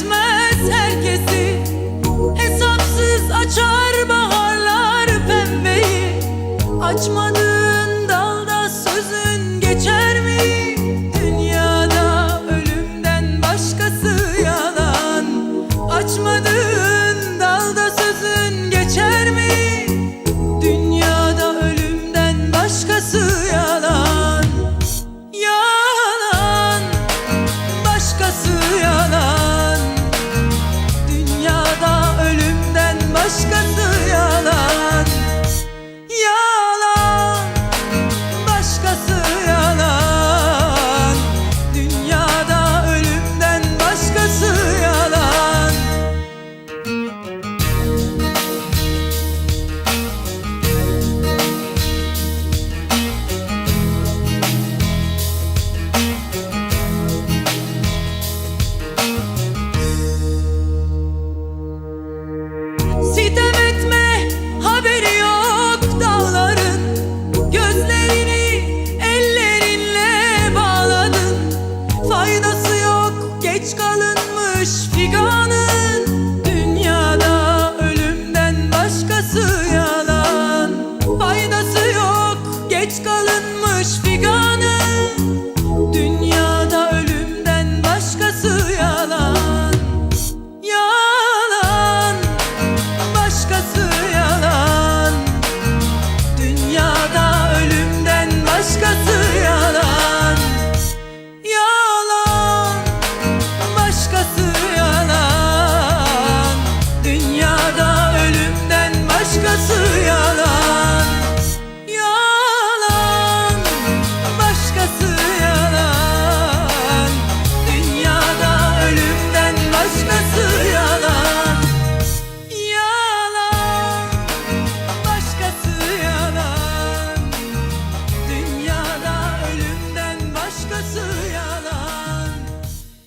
Benzetmez herkesi. Hesapsız açar baharlar pembeyi. Açmadığın kalınmış figanın